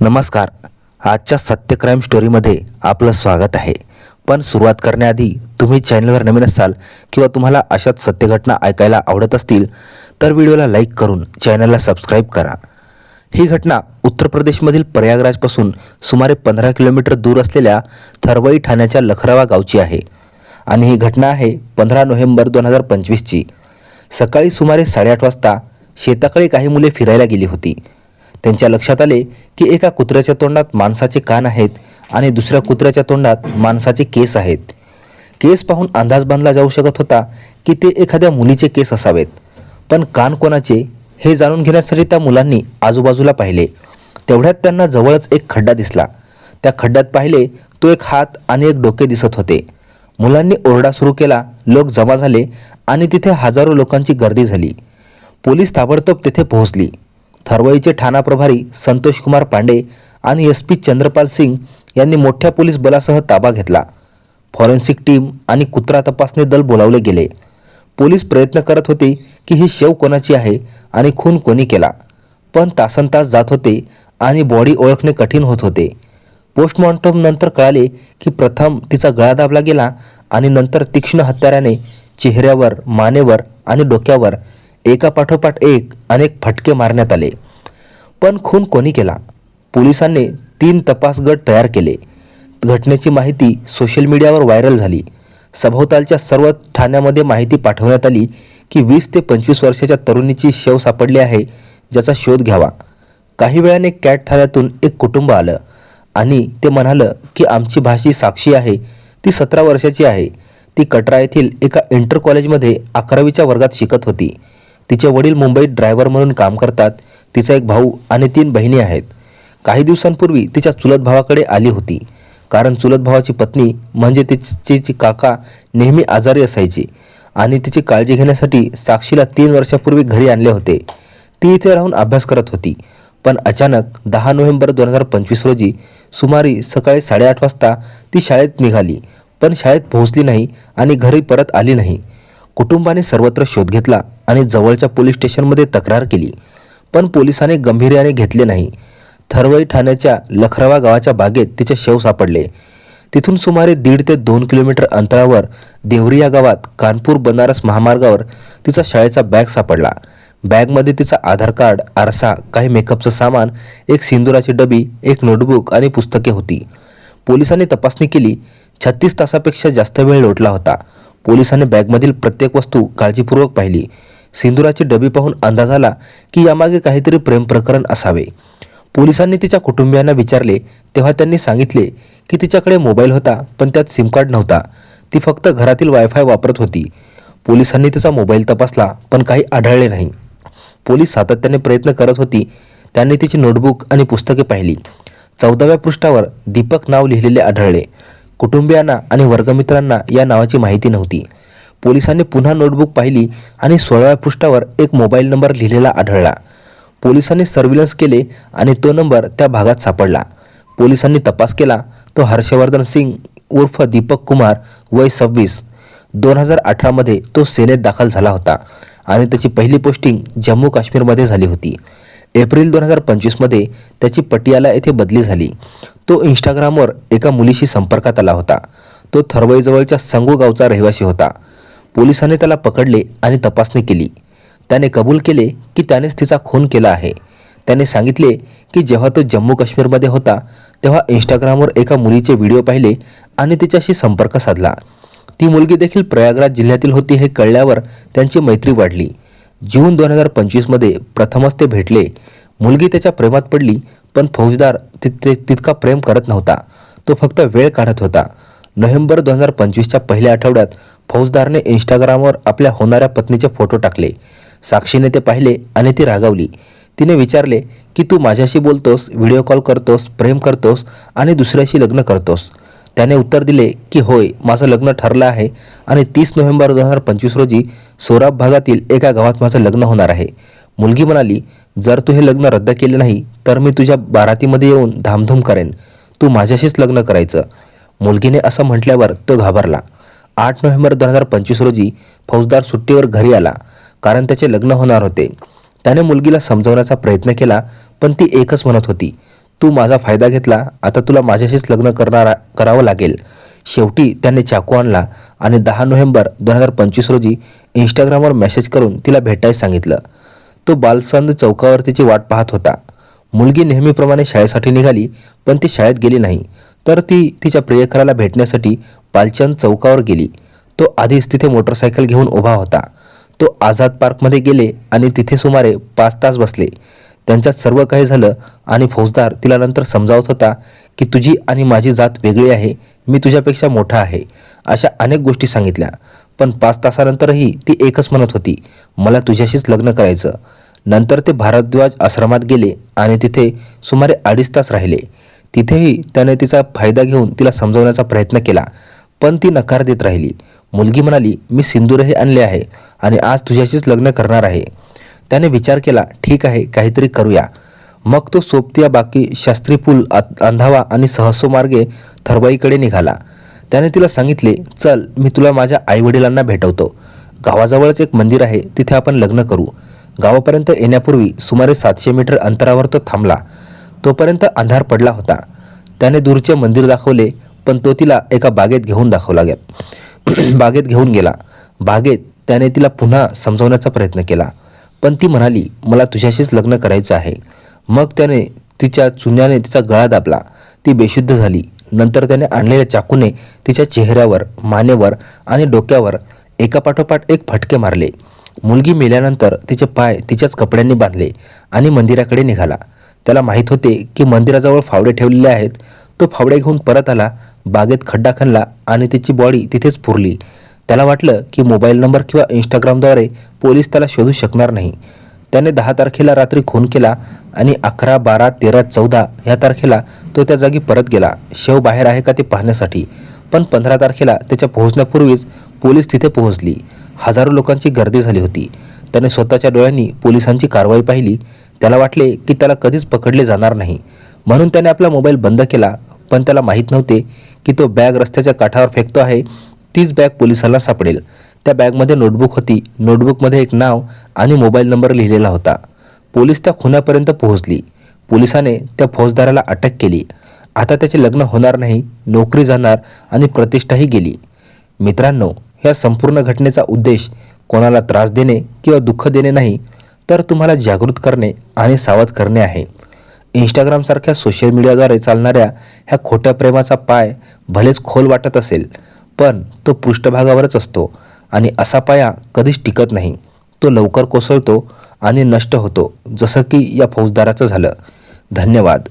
नमस्कार. आजच्या सत्य क्राईम स्टोरीमध्ये आपलं स्वागत आहे. पण सुरुवात करण्याआधी तुम्ही चॅनलवर नवीन असाल किंवा तुम्हाला अशाच सत्यघटना ऐकायला आवडत असतील तर व्हिडिओला लाईक करून चॅनलला सबस्क्राईब करा. ही घटना उत्तर प्रदेशमधील प्रयागराजपासून सुमारे पंधरा किलोमीटर दूर असलेल्या थरवई ठाण्याच्या लखरावा गावची आहे आणि ही घटना आहे पंधरा नोव्हेंबर दोन हजार पंचवीसची. सकाळी सुमारे साडेआठ वाजता शेताकडे काही मुले फिरायला गेली होती. त्यांच्या लक्षात आले की एका कुत्र्याच्या तोंडात माणसाचे कान आहेत आणि दुसऱ्या कुत्र्याच्या तोंडात माणसाचे केस आहेत. केस पाहून अंदाज बांधला जाऊ शकत होता की ते एखाद्या मुलीचे केस असावेत. पण कान कोणाचे हे जाणून घेण्यासाठी त्या मुलांनी आजूबाजूला पाहिले. तेवढ्यात त्यांना जवळच एक खड्डा दिसला. त्या खड्ड्यात पाहिले तो एक हात आणि एक डोके दिसत होते. मुलांनी ओरडा सुरू केला लोक जमा झाले आणि तिथे हजारो लोकांची गर्दी झाली. पोलीस ताबडतोब तेथे पोहोचली. थरवाईचे ठाणा प्रभारी संतोष कुमार पांडे आणि एस पी चंद्रपाल सिंग यांनी मोठ्या पोलीस बलासह ताबा घेतला. फॉरेन्सिक टीम आणि कुत्रा तपासणी दल बोलावले गेले. पोलीस प्रयत्न करत होते की ही शव कोणाची आहे आणि खून कोणी केला. पण तासनतास जात होते आणि बॉडी ओळखणे कठीण होत होते. पोस्टमॉर्टम नंतर कळाले की प्रथम तिचा गळा दाबला गेला आणि नंतर तीक्ष्ण हत्याराने चेहऱ्यावर मानेवर आणि डोक्यावर एकापाठोपाठ एक अनेक फटके मारण्यात आले. पण खून कोणी केला? पोलिसांनी तीन तपास गट तयार केले. घटनेची माहिती सोशल मीडियावर व्हायरल झाली. सभोवतालच्या सर्व ठाण्यामध्ये माहिती पाठवण्यात आली की वीस ते पंचवीस वर्षाच्या तरुणीची शव सापडली आहे ज्याचा शोध घ्यावा. काही वेळाने कॅट ठाण्यातून एक कुटुंब आलं आणि ते म्हणालं की आमची भाषी साक्षी आहे ती सतरा वर्षाची आहे. ती कटरा येथील एका इंटर कॉलेजमध्ये अकरावीच्या वर्गात शिकत होती. तिचे वडील मुंबईत ड्रायव्हर म्हणून काम करतात तिचा एक भाऊ आणि तीन बहिणी आहेत. काही दिवसांपूर्वी तिच्या चुलत भावाकडे आली होती. कारण चुलत भावाची पत्नी म्हणजे तिची काका नेहमी आजारी असायची आणि तिची काळजी घेण्यासाठी साक्षीला तीन वर्षापूर्वी घरी आणले होते. ती इथे राहून अभ्यास करत होती. पण अचानक दहा नोव्हेंबर दोन हजार पंचवीस रोजी सुमारी सकाळी साडेआठ वाजता ती शाळेत निघाली. पण शाळेत पोहोचली नाही आणि घरी परत आली नाही. कुटुंबाने सर्वत्र शोध घेतला आणि जवळच्या पोलीस स्टेशनमध्ये तक्रार केली. पण पोलिसांनी गंभीर्याने घेतले नाही. थरवई ठाण्याच्या लखरावा गावाच्या बागेत तिचे शव सापडले. तिथून सुमारे दीड ते दोन किलोमीटर अंतरावर देवरी या गावात कानपूर बनारस महामार्गावर तिचा शाळेचा बॅग सापडला. बॅगमध्ये तिचा आधार कार्ड आरसा काही मेकअपचं सामान एक सिंदुराची डबी एक नोटबुक आणि पुस्तके होती. पोलिसांनी तपासणी केली. छत्तीस तासापेक्षा जास्त वेळ लोटला होता. पोलिसांनी बॅगमधील प्रत्येक वस्तू काळजीपूर्वक पाहिली. सिंदुराची डबी पाहून अंदाज आला की यामागे काहीतरी प्रेम प्रकरण असावे. पोलिसांनी तिच्या कुटुंबियांना विचारले. तेव्हा त्यांनी सांगितले की तिच्याकडे मोबाईल होता पण त्यात सिमकार्ड नव्हता. ती फक्त घरातील वायफाय वापरत होती. पोलिसांनी तिचा मोबाईल तपासला पण काही आढळले नाही. पोलीस सातत्याने प्रयत्न करत होती. त्यांनी तिची नोटबुक आणि पुस्तके पाहिली. चौदाव्या पृष्ठावर दीपक नाव लिहिलेले आढळले. कुटुंबियांना आणि वर्गमित्रांना या नावाची माहिती नव्हती. पोलिसांनी पुन्हा नोटबुक पाहिली आणि सोळाव्या पृष्ठावर एक मोबाईल नंबर लिहिलेला आढळला. पोलिसांनी सर्व्हिलन्स केले आणि तो नंबर त्या भागात सापडला. पोलिसांनी तपास केला. तो हर्षवर्धन सिंग उर्फ दीपक कुमार वय सव्वीस. दोन हजार अठरामध्ये तो सेनेत दाखल झाला होता आणि त्याची पहिली पोस्टिंग जम्मू काश्मीरमध्ये झाली होती. एप्रिल दोन हजार पंचवीसमध्ये त्याची पटियाला येथे बदली झाली. तो इंस्टाग्रामवर एका मुलीशी संपर्कात आला होता. तो थरवईजवळच्या संगू गावचा रहिवासी होता. पोलिसांनी त्याला पकडले आणि तपासणी केली. त्याने कबूल केले की त्यानेच तिचा खून केला आहे. त्याने सांगितले की जेव्हा तो जम्मू काश्मीरमध्ये होता तेव्हा इंस्टाग्रामवर एका मुलीचे व्हिडिओ पाहिले आणि तिच्याशी संपर्क साधला. ती मुलगी देखील प्रयागराज जिल्ह्यातील होती हे कळल्यावर त्यांची मैत्री वाढली. जून दोन हजार पंचवीसमध्ये प्रथमच ते भेटले. मुलगी त्याच्या प्रेमात पडली पण फौजदार तिथे तितका प्रेम करत नव्हता. तो फक्त वेळ काढत होता. नोव्हेंबर दोन हजार पंचवीसच्या पहिल्या आठवड्यात फौजदारने इंस्टाग्रामवर आपल्या होणाऱ्या पत्नीचे फोटो टाकले. साक्षीने ते पाहिले आणि ती रागावली. तिने विचारले की तू माझ्याशी बोलतोस व्हिडिओ कॉल करतोस प्रेम करतोस आणि दुसऱ्याशी लग्न करतोस? त्याने उत्तर दिले की होय माझं लग्न ठरलं आहे आणि तीस नोव्हेंबर दोन हजार पंचवीस रोजी सोराब भागातील एका गावात माझं लग्न होणार आहे. मुलगी म्हणाली जर तू हे लग्न रद्द केले नाही तर मी तुझ्या बारातीमध्ये येऊन धामधूम करेन. तू माझ्याशीच लग्न करायचं. मुलगीने असं म्हटल्यावर तो घाबरला. आठ नोव्हेंबर दोन हजार पंचवीस रोजी फौजदार सुट्टीवर घरी आला कारण त्याचे लग्न होणार होते. त्याने मुलगीला समजवण्याचा प्रयत्न केला पण ती एकच म्हणत होती तू माझा फायदा घेतला आता तुला माझ्याशीच लग्न करणार करावं लागेल. शेवटी त्याने चाकू आणला आणि दहा नोव्हेंबर दोन हजार पंचवीस रोजी इंस्टाग्रामवर मेसेज करून तिला भेटायला सांगितलं. तो बालसंद चौकावर तिची वाट पाहत होता. मुलगी नेहमीप्रमाणे शाळेसाठी निघाली पण ती शाळेत गेली नाही. तर ती तिच्या प्रियकराला भेटण्यासाठी बालचंद चौकावर गेली. तो आधीच तिथे मोटरसायकल घेऊन उभा होता. तो आझाद पार्कमध्ये गेले आणि तिथे सुमारे पाच तास बसले. त्यांच्यात सर्व काही झालं आणि फौजदार तिला नंतर समजावत होता की तुझी आणि माझी जात वेगळी आहे. मी तुझ्यापेक्षा मोठा आहे. अशा अनेक गोष्टी सांगितल्या. पण पाच तासानंतरही ती एकच म्हणत होती मला तुझ्याशीच लग्न करायचं. नंतर ते भारद्वाज आश्रमात गेले आणि तिथे सुमारे अडीच तास राहिले. तिथेही त्याने तिचा फायदा घेऊन तिला समजवण्याचा प्रयत्न केला पण ती नकार देत राहिली. मुलगी म्हणाली मी सिंदूरही आणले आहे आणि आज तुझ्याशीच लग्न करणार आहे. त्याने विचार केला ठीक आहे काहीतरी करूया. मग तो सोबतिया बाकी शास्त्री पूल अंधावा आणि सहसो मार्गे थरबाईकडे निघाला. त्याने तिला सांगितले चल मी तुला माझ्या आईवडिलांना भेटवतो. गावाजवळच एक मंदिर आहे तिथे आपण लग्न करू. गावापर्यंत येण्यापूर्वी सुमारे सातशे मीटर अंतरावर तो थांबला. तोपर्यंत अंधार पडला होता. त्याने दूरचे मंदिर दाखवले पण तो तिला एका बागेत घेऊन दाखवला गेला. बागेत घेऊन गेला. बागेत त्याने तिला पुन्हा समजवण्याचा प्रयत्न केला. पण ती म्हणाली मला तुझ्याशीच लग्न करायचं आहे. मग त्याने तिच्या चुन्याने तिचा गळा दाबला. ती बेशुद्ध झाली. नंतर त्याने आणलेल्या चाकूने तिच्या चेहऱ्यावर मानेवर आणि डोक्यावर एकापाठोपाठ एक फटके मारले. मुलगी मेल्यानंतर तिचे पाय तिच्याच कपड्यांनी बांधले आणि मंदिराकडे निघाला. त्याला माहीत होते की मंदिराजवळ फावडे ठेवलेले आहेत. तो फावडे घेऊन परत आला बागेत खड्डा खणला आणि तिची बॉडी तिथेच पुरली. त्याला वाटलं की मोबाईल नंबर किंवा इंस्टाग्रामद्वारे पोलीस त्याला शोधू शकणार नाही. त्याने दहा तारखेला रात्री खून केला आणि अकरा बारा तेरा चौदा ह्या तारखेला तो त्या जागी परत गेला. शव बाहेर आहे का ते पाहण्यासाठी. पण पंधरा तारखेला त्याच्या पोहोचण्यापूर्वीच पोलीस तिथे पोहोचली. हजारो लोकांची गर्दी झाली होती. त्याने स्वतःच्या डोळ्यांनी पोलिसांची कारवाई पाहिली. त्याला वाटले की त्याला कधीच पकडले जाणार नाही. म्हणून त्याने आपला मोबाईल बंद केला पण त्याला माहीत नव्हते की तो बॅग रस्त्याच्या काठावर फेकतो आहे तीच बॅग पोलिसांना सापडेल. त्या बॅगमध्ये नोटबुक होती. नोटबुकमध्ये एक नाव आणि मोबाईल नंबर लिहिलेला होता. पोलीस त्या खुनापर्यंत पोहोचली. पोलिसाने त्या फौजदाराला अटक केली. आता त्याचे लग्न होणार नाही नोकरी जाणार आणि प्रतिष्ठाही गेली. मित्रांनो ह्या संपूर्ण घटनेचा उद्देश कोणाला त्रास देणे किंवा दुःख देणे नाही तर तुम्हाला जागृत करणे आणि सावध करणे आहे. इंस्टाग्रामसारख्या सोशल मीडियाद्वारे चालणाऱ्या ह्या खोट्या प्रेमाचा पाय भलेच खोल वाटत असेल पण तो पृष्ठभागावरच असतो. आणि असा पाया कधीच टिकत नाही. तो लवकर कोसळतो आणि नष्ट होतो जसं की या फौजदाराचं झालं. धन्यवाद.